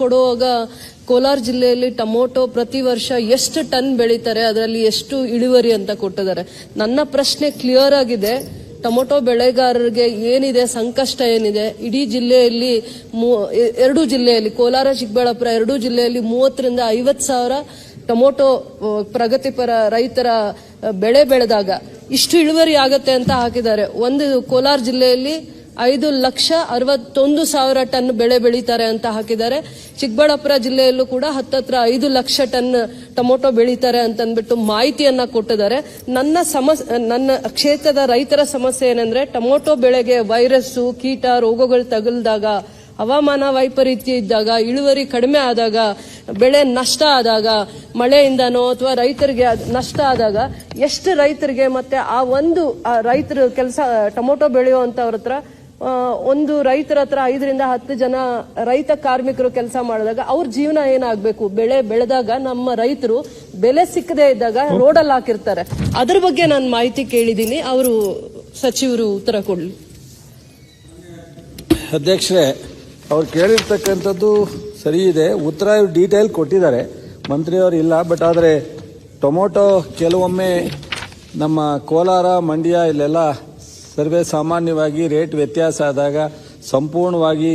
ಕೊಡುವಾಗ ಕೋಲಾರ ಜಿಲ್ಲೆಯಲ್ಲಿ ಟೊಮೊಟೊ ಪ್ರತಿ ವರ್ಷ ಎಷ್ಟು ಟನ್ ಬೆಳೀತಾರೆ, ಅದರಲ್ಲಿ ಎಷ್ಟು ಇಳುವರಿ ಅಂತ ಕೊಟ್ಟಿದ್ದಾರೆ. ನನ್ನ ಪ್ರಶ್ನೆ ಕ್ಲಿಯರ್ ಆಗಿದೆ. ಟೊಮೊಟೊ ಬೆಳೆಗಾರರಿಗೆ ಏನಿದೆ, ಸಂಕಷ್ಟ ಏನಿದೆ? ಇಡೀ ಜಿಲ್ಲೆಯಲ್ಲಿ ಎರಡೂ ಜಿಲ್ಲೆಯಲ್ಲಿ, ಕೋಲಾರ, ಚಿಕ್ಕಬಳ್ಳಾಪುರ ಎರಡೂ ಜಿಲ್ಲೆಯಲ್ಲಿ ಮೂವತ್ತರಿಂದ ಐವತ್ತು ಸಾವಿರ ಟೊಮೊಟೊ ಪ್ರಗತಿಪರ ರೈತರ ಬೆಳೆ ಬೆಳೆದಾಗ ಇಷ್ಟು ಇಳುವರಿ ಆಗತ್ತೆ ಅಂತ ಹಾಕಿದ್ದಾರೆ. ಒಂದು ಕೋಲಾರ ಜಿಲ್ಲೆಯಲ್ಲಿ ಐದು ಲಕ್ಷ ಅರವತ್ತೊಂದು ಸಾವಿರ ಟನ್ ಬೆಳೆ ಬೆಳೀತಾರೆ ಅಂತ ಹಾಕಿದ್ದಾರೆ. ಚಿಕ್ಕಬಳ್ಳಾಪುರ ಜಿಲ್ಲೆಯಲ್ಲೂ ಕೂಡ ಹತ್ತತ್ರ ಐದು ಲಕ್ಷ ಟನ್ ಟೊಮೊಟೊ ಬೆಳೀತಾರೆ ಅಂತ ಅಂದ್ಬಿಟ್ಟು ಮಾಹಿತಿಯನ್ನ ಕೊಟ್ಟಿದ್ದಾರೆ. ನನ್ನ ಸಮಸ್ಯೆ ನನ್ನ ಕ್ಷೇತ್ರದ ರೈತರ ಸಮಸ್ಯೆ ಏನಂದ್ರೆ ಟೊಮೊಟೊ ಬೆಳೆಗೆ ವೈರಸ್ಸು, ಕೀಟ, ರೋಗಗಳು ತಗುಲ್ದಾಗ, ಹವಾಮಾನ ವೈಪರೀತ್ಯ ಇದ್ದಾಗ, ಇಳುವರಿ ಕಡಿಮೆ ಆದಾಗ, ಬೆಳೆ ನಷ್ಟ ಆದಾಗ, ಮಳೆಯಿಂದನೋ ಅಥವಾ ರೈತರಿಗೆ ನಷ್ಟ ಆದಾಗ ಎಷ್ಟು ರೈತರಿಗೆ ಮತ್ತೆ ಆ ಒಂದು ರೈತರು ಕೆಲಸ, ಟೊಮೊಟೊ ಬೆಳೆಯುವಂತವ್ರ ಹತ್ರ ಒಂದು ರೈತರ ಹತ್ರ ಐದರಿಂದ ಹತ್ತು ಜನ ರೈತ ಕಾರ್ಮಿಕರು ಕೆಲಸ ಮಾಡಿದಾಗ ಅವ್ರ ಜೀವನ ಏನಾಗಬೇಕು? ಬೆಳೆ ಬೆಳೆದಾಗ ನಮ್ಮ ರೈತರು ಬೆಲೆ ಸಿಕ್ಕದೇ ಇದ್ದಾಗ ರೋಡಲ್ಲಿ ಹಾಕಿರ್ತಾರೆ. ಅದ್ರ ಬಗ್ಗೆ ನಾನು ಮಾಹಿತಿ ಕೇಳಿದ್ದೀನಿ. ಅವರು ಸಚಿವರು ಉತ್ತರ ಕೊಡಲಿ. ಅಧ್ಯಕ್ಷರೇ, ಅವ್ರು ಕೇಳಿರ್ತಕ್ಕಂಥದ್ದು ಸರಿ ಇದೆ. ಉತ್ತರ ಡೀಟೇಲ್ ಕೊಟ್ಟಿದ್ದಾರೆ. ಮಂತ್ರಿಯವರು ಇಲ್ಲ ಬಟ್ ಆದರೆ ಟೊಮೊಟೊ ಕೆಲವೊಮ್ಮೆ ನಮ್ಮ ಕೋಲಾರ, ಮಂಡ್ಯ ಇಲ್ಲೆಲ್ಲ ಸರ್ವೇ ಸಾಮಾನ್ಯವಾಗಿ ರೇಟ್ ವ್ಯತ್ಯಾಸ ಆದಾಗ ಸಂಪೂರ್ಣವಾಗಿ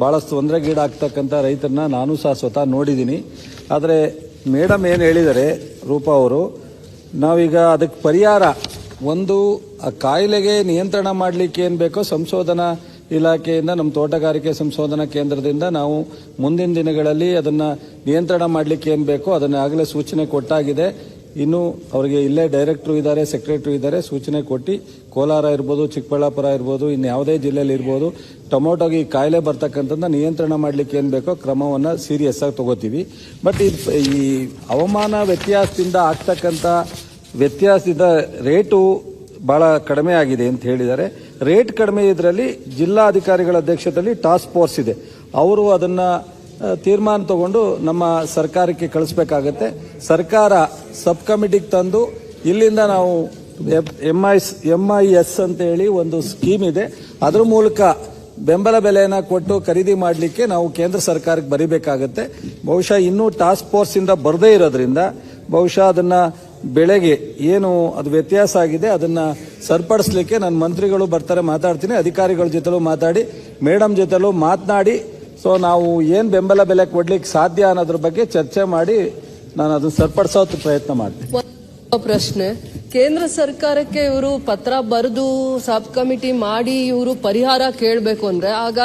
ಭಾಳಷ್ಟು ತೊಂದರೆಗೀಡಾಗ್ತಕ್ಕಂಥ ರೈತರನ್ನ ನಾನು ಸಹ ಸ್ವತಃ ನೋಡಿದ್ದೀನಿ. ಆದರೆ ಮೇಡಮ್ ಏನು ಹೇಳಿದ್ದಾರೆ ರೂಪಾ ಅವರು, ನಾವೀಗ ಅದಕ್ಕೆ ಪರಿಹಾರ, ಒಂದು, ಆ ಕಾಯಿಲೆಗೆ ನಿಯಂತ್ರಣ ಮಾಡಲಿಕ್ಕೆ ಏನು ಬೇಕೋ ಸಂಶೋಧನಾ ಇಲಾಖೆಯಿಂದ, ನಮ್ಮ ತೋಟಗಾರಿಕೆ ಸಂಶೋಧನಾ ಕೇಂದ್ರದಿಂದ ನಾವು ಮುಂದಿನ ದಿನಗಳಲ್ಲಿ ಅದನ್ನು ನಿಯಂತ್ರಣ ಮಾಡಲಿಕ್ಕೆ ಏನು ಬೇಕೋ ಅದನ್ನು ಆಗಲೇ ಸೂಚನೆ ಕೊಟ್ಟಾಗಿದೆ. ಇನ್ನು ಅವರಿಗೆ ಇಲ್ಲೇ ಡೈರೆಕ್ಟ್ರು ಇದ್ದಾರೆ ಸೆಕ್ರೆಟರಿ ಇದ್ದಾರೆ, ಸೂಚನೆ ಕೊಟ್ಟು ಕೋಲಾರ ಇರ್ಬೋದು, ಚಿಕ್ಕಬಳ್ಳಾಪುರ ಇರ್ಬೋದು ಇನ್ನು ಯಾವುದೇ ಜಿಲ್ಲೆಯಲ್ಲಿ ಇರ್ಬೋದು, ಟೊಮೊಟೊಗೆ ಈ ಕಾಯಿಲೆ ಬರ್ತಕ್ಕಂಥದ್ದು ನಿಯಂತ್ರಣ ಮಾಡಲಿಕ್ಕೆ ಏನು ಬೇಕೋ ಕ್ರಮವನ್ನು ಸೀರಿಯಸ್ ಆಗಿ ತಗೋತೀವಿ. ಬಟ್ ಈ ಹವಾಮಾನ ವ್ಯತ್ಯಾಸದಿಂದ ಆಗ್ತಕ್ಕಂಥ ವ್ಯತ್ಯಾಸದ ರೇಟು ಬಹಳ ಕಡಿಮೆ ಆಗಿದೆ ಅಂತ ಹೇಳಿದ್ದಾರೆ. ರೇಟ್ ಕಡಿಮೆ ಇದರಲ್ಲಿ ಜಿಲ್ಲಾಧಿಕಾರಿಗಳ ಅಧ್ಯಕ್ಷತೆಯಲ್ಲಿ ಟಾಸ್ಕ್ ಫೋರ್ಸ್ ಇದೆ. ಅವರು ಅದನ್ನ ತೀರ್ಮಾನ ತಗೊಂಡು ನಮ್ಮ ಸರ್ಕಾರಕ್ಕೆ ಕಳಿಸ್ಬೇಕಾಗತ್ತೆ. ಸರ್ಕಾರ ಸಬ್ ಕಮಿಟಿಗೆ ತಂದು ಇಲ್ಲಿಂದ ನಾವು M I M I S ಅಂತ ಹೇಳಿ ಒಂದು ಸ್ಕೀಮ್ ಇದೆ. ಅದ್ರ ಮೂಲಕ ಬೆಂಬಲ ಬೆಲೆಯನ್ನು ಕೊಟ್ಟು ಖರೀದಿ ಮಾಡಲಿಕ್ಕೆ ನಾವು ಕೇಂದ್ರ ಸರ್ಕಾರಕ್ಕೆ ಬರಿಬೇಕಾಗತ್ತೆ. ಬಹುಶಃ ಇನ್ನೂ ಟಾಸ್ಕ್ ಇಂದ ಬರದೇ ಇರೋದ್ರಿಂದ ಬಹುಶಃ ಅದನ್ನ ಬೆಳೆಗೆ ಏನು ಅದು ವ್ಯತ್ಯಾಸ ಆಗಿದೆ ಅದನ್ನ ಸರಿಪಡಿಸ್ಲಿಕ್ಕೆ ನನ್ನ ಮಂತ್ರಿಗಳು ಬರ್ತಾರೆ ಮಾತಾಡ್ತೀನಿ, ಅಧಿಕಾರಿಗಳ ಜೊತೆಲೂ ಮಾತಾಡಿ, ಮೇಡಮ್ ಜೊತೆಲೂ ಮಾತನಾಡಿ ಸೊ ನಾವು ಏನು ಬೆಂಬಲ ಬೆಲೆ ಕೊಡ್ಲಿಕ್ಕೆ ಸಾಧ್ಯ ಅನ್ನೋದ್ರ ಬಗ್ಗೆ ಚರ್ಚೆ ಮಾಡಿ ನಾನು ಅದನ್ನ ಸರಿಪಡಿಸೋ ಪ್ರಯತ್ನ ಮಾಡ್ತೀನಿ. ಪ್ರಶ್ನೆ. ಕೇಂದ್ರ ಸರ್ಕಾರಕ್ಕೆ ಇವರು ಪತ್ರ ಬರೆದು ಸಬ್ ಕಮಿಟಿ ಮಾಡಿ ಇವರು ಪರಿಹಾರ ಕೇಳಬೇಕು ಅಂದ್ರೆ ಆಗ